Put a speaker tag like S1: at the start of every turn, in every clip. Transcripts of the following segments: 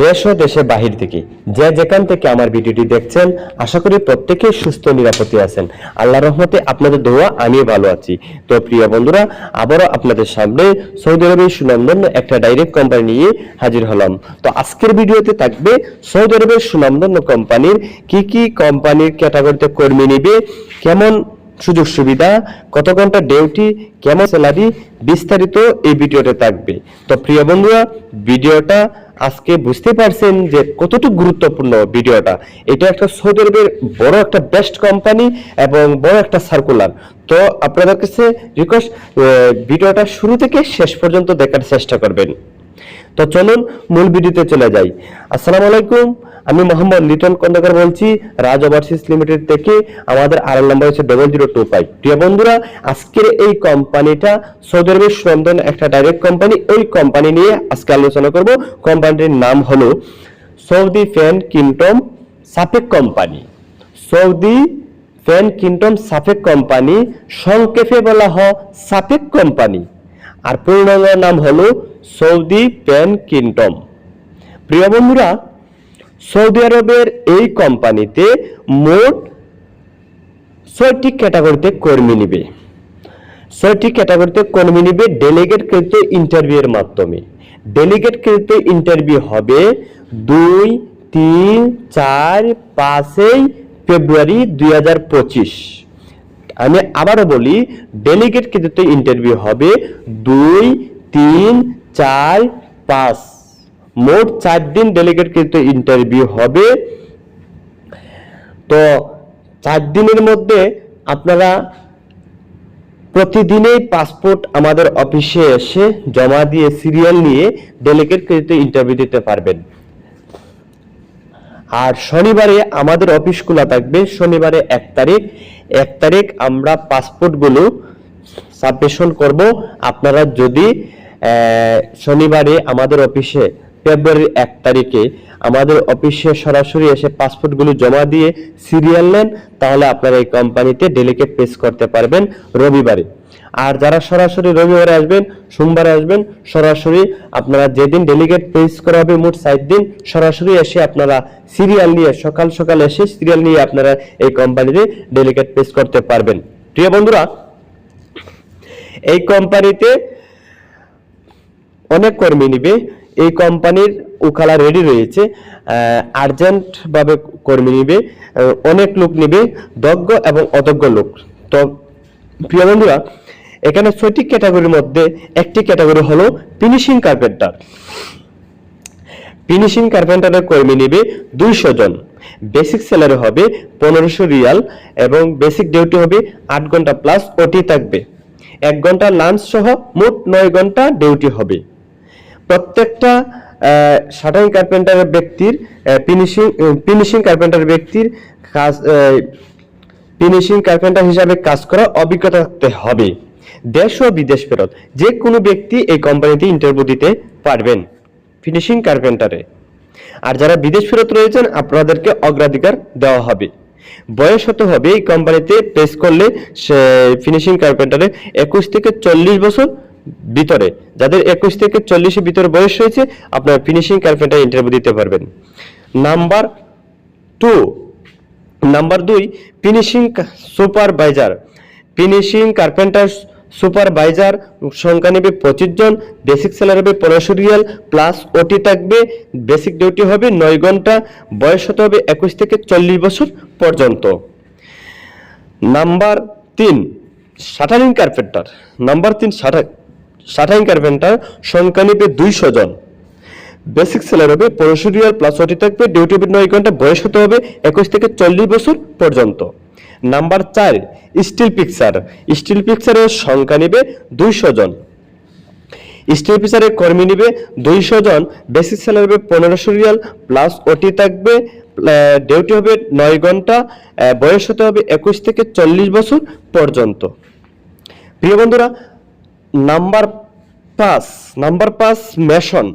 S1: দেশ ও দেশের বাহির থেকে যে যেখান থেকে আমার ভিডিওটি দেখছেন, আশা করি প্রত্যেকেই সুস্থ নিরাপদে আছেন। আল্লাহ রহমতে আপনাদের দোয়া আমি ভালো আছি। তো প্রিয় বন্ধুরা, আবারও আপনাদের সামনে সৌদি আরবের সুনামধন্য একটা ডাইরেক্ট কোম্পানি নিয়ে হাজির হলাম। তো আজকের ভিডিওতে থাকবে সৌদি আরবের সুনামধন্য কোম্পানির কি কি কোম্পানির ক্যাটাগরিতে কর্মী নিবে, কেমন সুযোগ সুবিধা, কত ঘণ্টা ডিউটি, কেমন স্যালারি বিস্তারিত এই ভিডিওতে থাকবে। তো প্রিয় বন্ধুরা, ভিডিওটা আজকে বুঝতে পারছেন যে কতটুকু গুরুত্বপূর্ণ ভিডিওটা। এটা একটা সৌদি আরবের বড় একটা বেস্ট কোম্পানি এবং বড় একটা সার্কুলার তো আপনাদের কাছে রিকোয়েস্ট ভিডিওটা শুরু থেকে শেষ পর্যন্ত দেখার চেষ্টা করবেন। তো চলুন মূল ভিডিওতে চলে যাই। আসসালামু আলাইকুম। আমি মোহাম্মদ লিটন খন্দকার বলছি রাজ ওভারসিজ লিমিটেড থেকে আমাদের আর নাম্বার হচ্ছে ডবল জিরো টু ফাইভ প্রিয় বন্ধুরা, আজকের এই কোম্পানিটা সৌদি আরবের সুন্দর একটা ডাইরেক্ট কোম্পানি ওই কোম্পানি নিয়ে আজকে আলোচনা করব। কোম্পানিটির নাম হলো সৌদি ফ্যান কিংটম সাপেক কোম্পানি। সৌদি ফ্যান কিংটম সাপেক কোম্পানি, সংক্ষেপে বলা হয় সাপেক কোম্পানি। আর পূর্ণাঙ্গ নাম হলো সৌদি প্যান কিংটম প্রিয় বন্ধুরা সৌদি আরবের এই কোম্পানিতে মোট ছয়টি ক্যাটাগরিতে কর্মী নিবে। ছয়টি ক্যাটাগরিতে কর্মী নিবে ডেলিগেট কৃত ইন্টারভিউয়ের মাধ্যমে। ডেলিগেট কৃত ইন্টারভিউ হবে দুই, তিন, চার, পাঁচই ফেব্রুয়ারি দুই হাজার পঁচিশ। আমি আবারও বলি ডেলিগেট কৃত ইন্টারভিউ হবে দুই, তিন, চার, পাঁচ। মোট চার দিন ডেলিগেট কৃত ইন্টারভিউ হবে। তো চার দিনের মধ্যে আপনারা প্রতিদিনেই পাসপোর্ট আমাদের অফিসে এসে জমা দিয়ে সিরিয়াল নিয়ে ডেলিগেট কৃত ইন্টারভিউ দিতে পারবেন। আর শনিবারে আমাদের অফিস খোলা থাকবে, শনিবারে এক তারিখ। এক তারিখ আমরা পাসপোর্টগুলো সাবমিশন করব। আপনারা যদি শনিবারে আমাদের অফিসে ফেব্রুয়ারির এক তারিখে আমাদের অফিসে সরাসরি এসে পাসপোর্টগুলো জমা দিয়ে সিরিয়াল নেন, তাহলে আপনারা এই কোম্পানিতে ডেলিগেট পেশ করতে পারবেন রবিবারে। আর যারা সরাসরি রবিবারে আসবেন, সোমবারে আসবেন, সরাসরি আপনারা যেদিন ডেলিগেট পেশ করা হবে মোট সাত দিন, সরাসরি এসে আপনারা সিরিয়াল নিয়ে, সকাল সকাল এসে সিরিয়াল নিয়ে আপনারা এই কোম্পানিতে ডেলিগেট পেশ করতে পারবেন। প্রিয় বন্ধুরা, এই কোম্পানিতে অনেক কর্মী নিবে এই কোম্পানির উকালা রেডি রয়েছে। আর্জেন্ট ভাবে কর্মী নিবে অনেক লোক নিবে দজ্ঞ এবং অদজ্ঞ লোক। তো, প্রিয় বন্ধুরা, এখানে ছয়টি ক্যাটাগরির মধ্যে একটি ক্যাটাগরি হলো ফিনিশিং কার্পেন্টার ফিনিশিং কার্পেন্টারের কর্মী নিবে দুইশো জন। বেসিক স্যালারি হবে পনেরোশো রিয়াল এবং বেসিক ডিউটি হবে আট ঘণ্টা প্লাস ওটি থাকবে। এক ঘণ্টা লাঞ্চ সহ মোট নয় ঘণ্টা ডিউটি হবে। প্রত্যেকটা শাটারিং কার্পেন্টারের ব্যক্তির ফিনিশিং ফিনিশিং কার্পেন্টার ব্যক্তির কাজ ফিনিশিং কার্পেন্টার হিসাবে কাজ করার অভিজ্ঞতা থাকতে হবে। দেশ ও বিদেশ ফেরত যে কোনো ব্যক্তি এই কোম্পানিতে ইন্টারভিউ দিতে পারবেন ফিনিশিং কার্পেন্টারে। আর যারা বিদেশ ফেরত রয়েছেন, আপনাদেরকে অগ্রাধিকার দেওয়া হবে। বয়স হতে হবে এই কোম্পানিতে পেশ করলে সে ফিনিশিং কার্পেন্টারে একুশ থেকে চল্লিশ বছর ভিতরে। যাদের একুশ থেকে চল্লিশের ভিতরে বয়স হয়েছে, আপনারা ফিনিশিং কার্পেন্টার ইন্টারভিউ দিতে পারবেন। নাম্বার টু নাম্বার দুই finishing supervisor finishing carpenter supervisor সংখ্যা নেবে পঁচিশ জন বেসিক স্যালারি হবে পনেরোশো রিয়াল প্লাস ওটি থাকবে বেসিক ডিউটি হবে নয় ঘণ্টা, বয়স হতে হবে একুশ থেকে চল্লিশ বছর পর্যন্ত। নাম্বার তিন শাটারিং কার্পেন্টার নাম্বার তিন শাটারিং কার্পেন্টার সংখ্যা নেবে দুইশো জন। বেসিক স্যালারি হবে পনেরোশো রিয়াল প্লাস ওটি থাকবে, ডিউটি নয় ঘণ্টা বয়স হতে হবে একুশ থেকে চল্লিশ বছর পর্যন্ত। নাম্বার চার, স্টিল পিকচার। স্টিল পিকচারের সংখ্যা নেবে দুইশো জন। স্টিল পিকচারের কর্মী নিবে দুইশো জন। বেসিক স্যালারি হবে পনেরোশো রিয়াল প্লাস ওটি থাকবে ডিউটি হবে নয় ঘণ্টা বয়স হতে হবে একুশ থেকে চল্লিশ বছর পর্যন্ত। প্রিয় বন্ধুরা নাম্বার পাঁচ নাম্বার পাঁচ মেশন।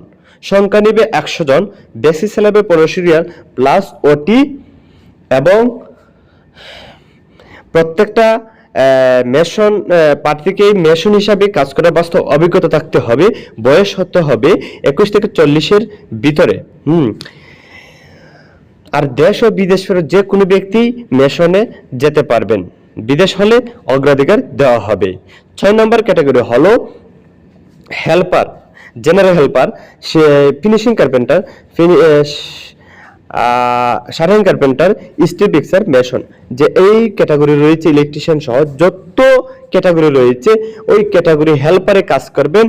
S1: সংখ্যা নিবে একশো জন। বেসিস স্যালারি পনেরোশো রিয়াল প্লাস ওটি এবং প্রত্যেকটা মেশন প্রার্থীকে মেশন হিসাবে কাজ করার বাস্তব অভিজ্ঞতা থাকতে হবে। বয়স হতে হবে একুশ থেকে চল্লিশের ভিতরে। হুম। আর দেশ ও বিদেশ ফেরত যে কোনো ব্যক্তি মেশনে যেতে পারবেন। বিদেশ হলে অগ্রাধিকার দেওয়া হবে। ছয় নম্বর ক্যাটাগরি হলো হেল্পার জেনারেল হেল্পার সে ফিনিশিং কার্পেন্টার সাধারণ কার্পেন্টার স্টিল পিক্সার মেশন যে এই ক্যাটাগরি রয়েছে ইলেকট্রিশিয়ান সহ, যত ক্যাটাগরি রয়েছে, ওই ক্যাটাগরি হেল্পারে কাজ করবেন,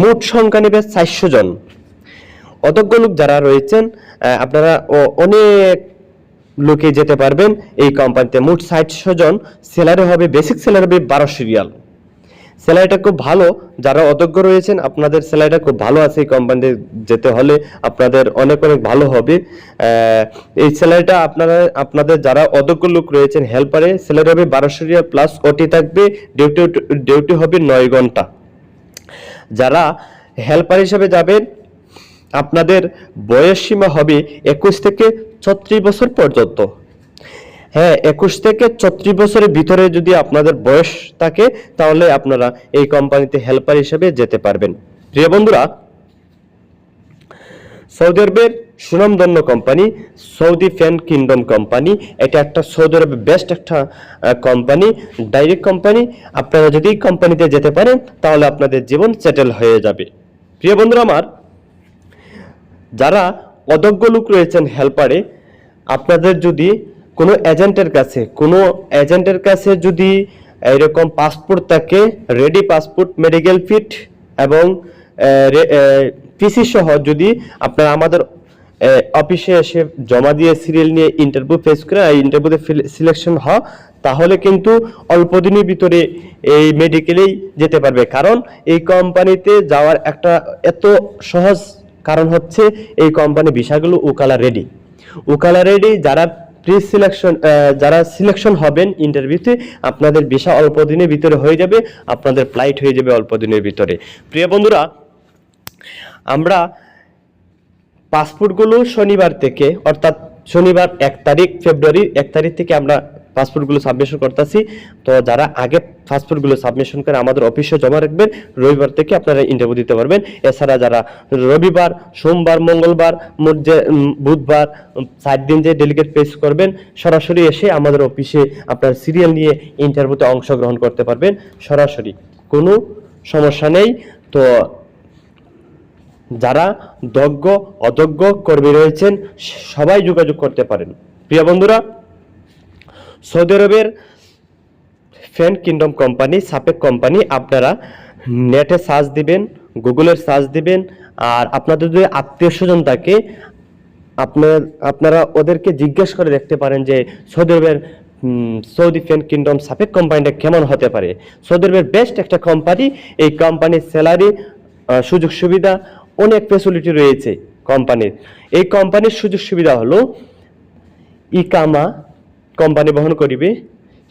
S1: মোট সংখ্যা নেবে চারশো জন। অতজ্ঞ লোক যারা রয়েছেন আপনারা অনেক লোকে যেতে পারবেন এই কোম্পানিতে মোট ষাটশো জন স্যালারি হবে বেসিক স্যালারি হবে বারোশো রিয়াল। স্যালারিটা খুব ভালো। যারা অযোগ্য রয়েছেন, আপনাদের স্যালারিটা খুব ভালো আছে এই কোম্পানিতে যেতে হলে। আপনাদের অনেক অনেক ভালো হবে। এই স্যালারিটা আপনারা, আপনাদের যারা অযোগ্য লোক রয়েছেন হেল্পারে স্যালারি হবে বারোশো রিয়াল প্লাস ওটি থাকবে। ডিউটি ডিউটি হবে নয় ঘণ্টা। যারা হেল্পার হিসেবে যাবেন, আপনাদের বয়স সীমা হবে একুশ থেকে ছত্রিশ বছর পর্যন্ত। হ্যাঁ একুশ থেকে ছত্রিশ বছরের ভিতরে যদি আপনাদের বয়স থাকে, তাহলে আপনারা এই কোম্পানিতে হেল্পার হিসেবে যেতে পারবেন। প্রিয় বন্ধুরা, সৌদি আরবের সুনামধন্য company, Saudi fan kingdom company, এটা একটা সৌদি আরবের বেস্ট একটা কোম্পানি ডাইরেক্ট কোম্পানি। আপনারা যদি এই কোম্পানিতে যেতে পারেন, তাহলে আপনাদের জীবন সেটেল হয়ে যাবে। প্রিয় বন্ধুরা আমার, যারা অদজ্ঞ লোক রয়েছেন হেল্পারে আপনাদের যদি কোনো এজেন্টের কাছে, কোনো এজেন্টের কাছে যদি এরকম পাসপোর্ট থাকে রেডি পাসপোর্ট মেডিকেল ফিট এবং পিসি সহ যদি আপনারা আমাদের অফিসে এসে জমা দিয়ে সিরিয়াল নিয়ে ইন্টারভিউ ফেস করে, আর ইন্টারভিউতে সিলেকশন হয় তাহলে কিন্তু অল্প দিনের ভিতরে এই মেডিকেলেই যেতে পারবে। কারণ এই কোম্পানিতে যাওয়ার একটা এত সহজ কারণ হচ্ছে, এই কোম্পানি ভিসাগুলো উকালা রেডি উকালা রেডি যারা প্রি সিলেকশন যারা সিলেকশন হবেন ইন্টারভিউতে আপনাদের ভিসা অল্প দিনের ভিতরে হয়ে যাবে, আপনাদের ফ্লাইট হয়ে যাবে অল্প দিনের ভিতরে। প্রিয় বন্ধুরা, আমরা পাসপোর্টগুলো শনিবার থেকে, অর্থাৎ শনিবার এক তারিখ, ফেব্রুয়ারির এক তারিখ থেকে আমরা পাসপোর্টগুলো সাবমিশন করতেছি। তো যারা আগে পাসপোর্টগুলো সাবমিশন করে আমাদের অফিসে জমা রাখবেন, রবিবার থেকে আপনারা ইন্টারভিউ দিতে পারবেন। এছাড়া যারা রবিবার, সোমবার, মঙ্গলবার, মোট যে বুধবার চার দিন যে ডেলিগেট পেশ করবেন, সরাসরি এসে আমাদের অফিসে আপনার সিরিয়াল নিয়ে ইন্টারভিউতে অংশগ্রহণ করতে পারবেন। সরাসরি, কোনো সমস্যা নেই। তো যারা দজ্ঞ অদজ্ঞ কর্মী রয়েছেন, সবাই যোগাযোগ করতে পারেন। প্রিয় বন্ধুরা সৌদি আরবের ফ্যান কিংডম কোম্পানি, সাপেক কোম্পানি, আপনারা নেটে সার্চ দিবেন গুগলের সার্চ দিবেন, আর আপনাদের যদি আত্মীয় স্বজন থাকে, আপনার, আপনারা ওদেরকে জিজ্ঞেস করে দেখতে পারেন যে সৌদি আরবের সৌদি ফ্যান কিংডম সাপেক কোম্পানিটা কেমন হতে পারে। সৌদি আরবের বেস্ট একটা কোম্পানি, এই কোম্পানির স্যালারি সুযোগ সুবিধা, অনেক ফেসিলিটি রয়েছে কোম্পানির। এই কোম্পানির সুযোগ সুবিধা হলো, ইকামা কোম্পানি বহন করিবে,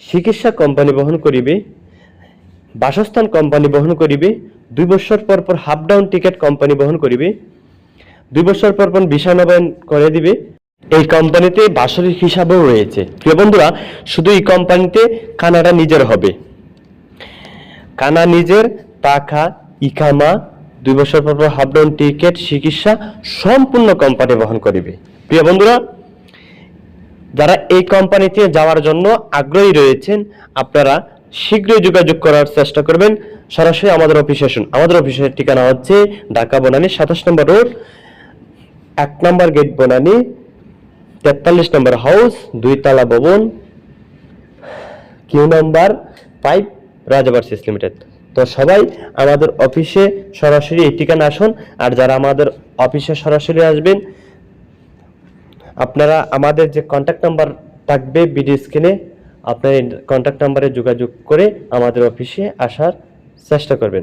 S1: চিকিৎসা কোম্পানি বহন করিবে, বাসস্থান কোম্পানি বহন করিবে, দুই বছর পর পর হাফ ডাউন টিকিট কোম্পানি বহন করিবে, দুই বছর পর পর ভিসা নবায়ন করে দিবে। এই কোম্পানিতে বাসরিক হিসাবেও রয়েছে। প্রিয় বন্ধুরা, শুধু এই কোম্পানিতে কানাডা নিজের হবে। কানা নিজের, টাকা, ইকামা, দুই বছর পর পর হাফ ডাউন টিকিট চিকিৎসা সম্পূর্ণ কোম্পানি বহন করিবে। প্রিয় বন্ধুরা যারা এই কোম্পানিতে যাওয়ার জন্য আগ্রহী রয়েছেন, আপনারা শীঘ্রই যোগাযোগ করার চেষ্টা করবেন। সরাসরি আমাদের অফিসে আসুন। আমাদের অফিসের ঠিকানা হচ্ছে ঢাকা বনানী সাতাশ নম্বর রোড, এক নম্বর গেট বনানী, তেতাল্লিশ নম্বর হাউস দুই তালা ভবন, কিউ নাম্বার ফাইভ রাজাবার্সিস লিমিটেড। তো সবাই আমাদের অফিসে সরাসরি এই ঠিকানা আসুন। আর যারা আমাদের অফিসে সরাসরি আসবেন আপনারা আমাদের যে কন্ট্যাক্ট নাম্বার থাকবে বিডি স্ক্রিনে আপনার কন্ট্যাক্ট নাম্বারে যোগাযোগ করে আমাদের অফিসে আসার চেষ্টা করবেন।